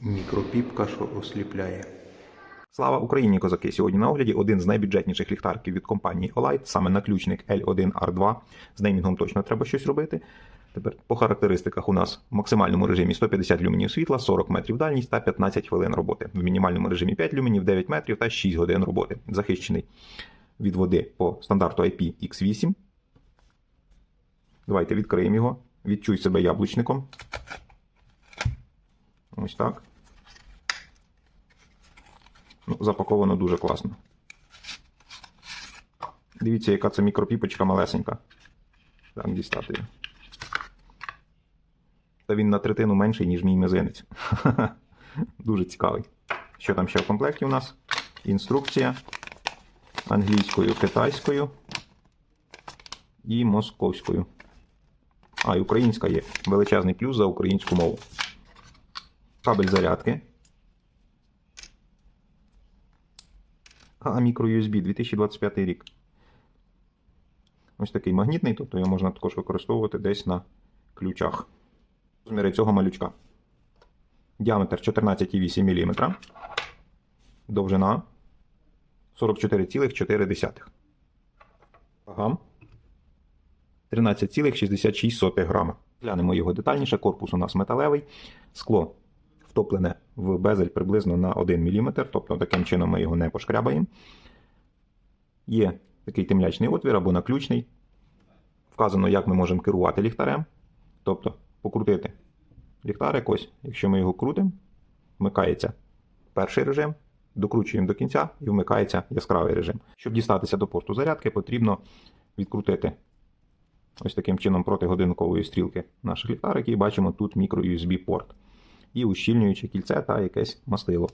Мікропіпка, що осліпляє. Слава Україні, козаки! Сьогодні на огляді один з найбюджетніших ліхтарків від компанії Olight, саме наключник L1R2. З неймінгом точно треба щось робити. Тепер по характеристиках у нас в максимальному режимі 150 люменів світла, 40 метрів дальність та 15 хвилин роботи. В мінімальному режимі 5 люменів, 9 метрів та 6 годин роботи. Захищений від води по стандарту IP-X8. Давайте відкриємо його. Відчуй себе яблучником. Ось так. Ну, запаковано дуже класно. Дивіться, яка це мікропіпочка малесенька. Так, дістати. її. Та він на третину менший, ніж мій мизинець. Дуже цікавий. Що там ще в комплекті у нас? Інструкція англійською, китайською і московською. А, і українська є. Величезний плюс за українську мову. Кабель зарядки. А, мікро-USB 2025 рік. Ось такий магнітний, тобто його можна також використовувати десь на ключах. Розміри цього малючка. Діаметр 14,8 мм. Довжина 44,4. Вага 13,66 грама. Глянемо його детальніше. Корпус у нас металевий. Скло втоплене в безель приблизно на 1 мм, тобто таким чином ми його не пошкрябаємо. Є такий темлячний отвір або наключний. Вказано, як ми можемо керувати ліхтарем. Тобто покрутити ліхтарик ось, якщо ми його крутимо, вмикається перший режим, докручуємо до кінця і вмикається яскравий режим. Щоб дістатися до порту зарядки, потрібно відкрутити ось таким чином проти годинникової стрілки наших ліхтариків. І бачимо тут мікро-USB порт і ущільнююче кільце та якесь мастило.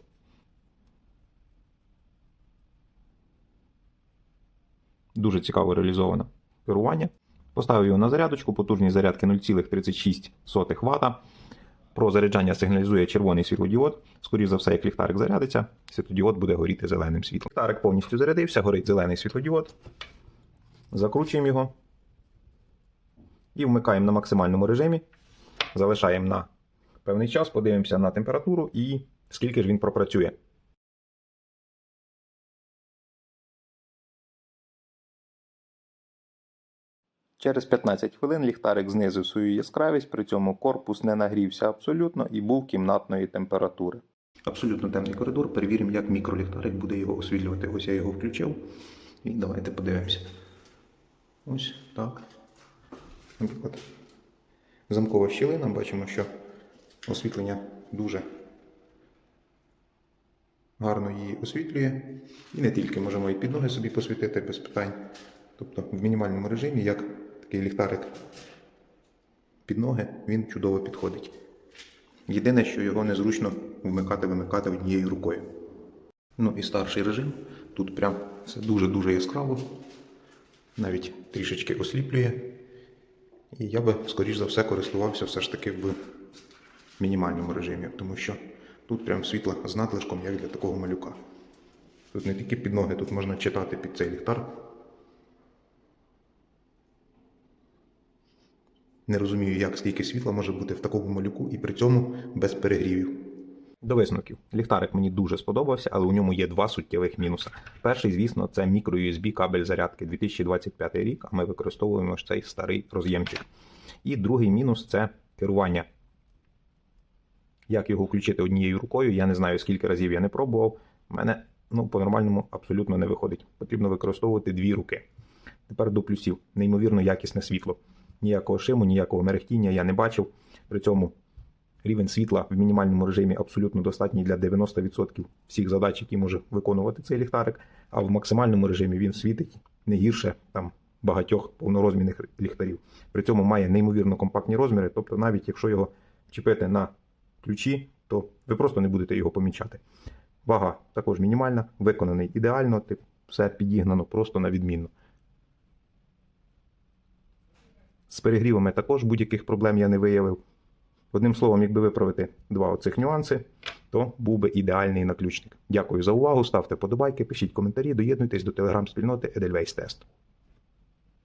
Дуже цікаво реалізоване керування. Поставив його на зарядочку, потужність зарядки 0,36 Вт. Про заряджання сигналізує червоний світлодіод. Скоріше за все, як ліхтарик зарядиться, світлодіод буде горіти зеленим світлом. Ліхтарик повністю зарядився, горить зелений світлодіод. Закручуємо його і вмикаємо на максимальному режимі. Залишаємо на певний час, подивимося на температуру і скільки ж він пропрацює. Через 15 хвилин ліхтарик знизив свою яскравість, при цьому корпус не нагрівся абсолютно і був кімнатної температури. Абсолютно темний коридор. Перевіримо, як мікроліхтарик буде його освітлювати. Ось я його включив. І давайте подивимося. Ось так. Наприклад, замкова щілина. Бачимо, що освітлення дуже гарно її освітлює. І не тільки можемо і під ноги собі посвітити без питань. Тобто в мінімальному режимі, як такий ліхтарик під ноги, він чудово підходить. Єдине, що його незручно вмикати-вимикати однією рукою. Ну і старший режим. Тут прям все дуже-дуже яскраво, навіть трішечки осліплює. І я би, скоріш за все, користувався все ж таки в мінімальному режимі, тому що тут прям світло з надлишком, як для такого малюка. Тут не тільки під ноги, тут можна читати під цей ліхтар. Не розумію, як скільки світла може бути в такому малюку і при цьому без перегрівів. До висновків. Ліхтарик мені дуже сподобався, але у ньому є два суттєвих мінуси. Перший, звісно, це мікро-USB кабель зарядки 2025 рік, а ми використовуємо ж цей старий роз'ємчик. І другий мінус це керування. Як його включити однією рукою, я не знаю, скільки разів я не пробував. У мене ну, по-нормальному абсолютно не виходить. Потрібно використовувати дві руки. Тепер до плюсів. Неймовірно якісне світло. Ніякого шиму, ніякого мерехтіння я не бачив. При цьому рівень світла в мінімальному режимі абсолютно достатній для 90% всіх задач, які може виконувати цей ліхтарик. А в максимальному режимі він світить не гірше там багатьох повнорозмірних ліхтарів. При цьому має неймовірно компактні розміри, тобто навіть якщо його чіпити на ключі, то ви просто не будете його помічати. Вага також мінімальна, виконаний ідеально, тип, все підігнано просто на відмінно. З перегрівами також будь-яких проблем я не виявив. Одним словом, якби виправити два оцих нюанси, то був би ідеальний наключник. Дякую за увагу, ставте подобайки, пишіть коментарі, доєднуйтесь до телеграм-спільноти Edelweiss Test.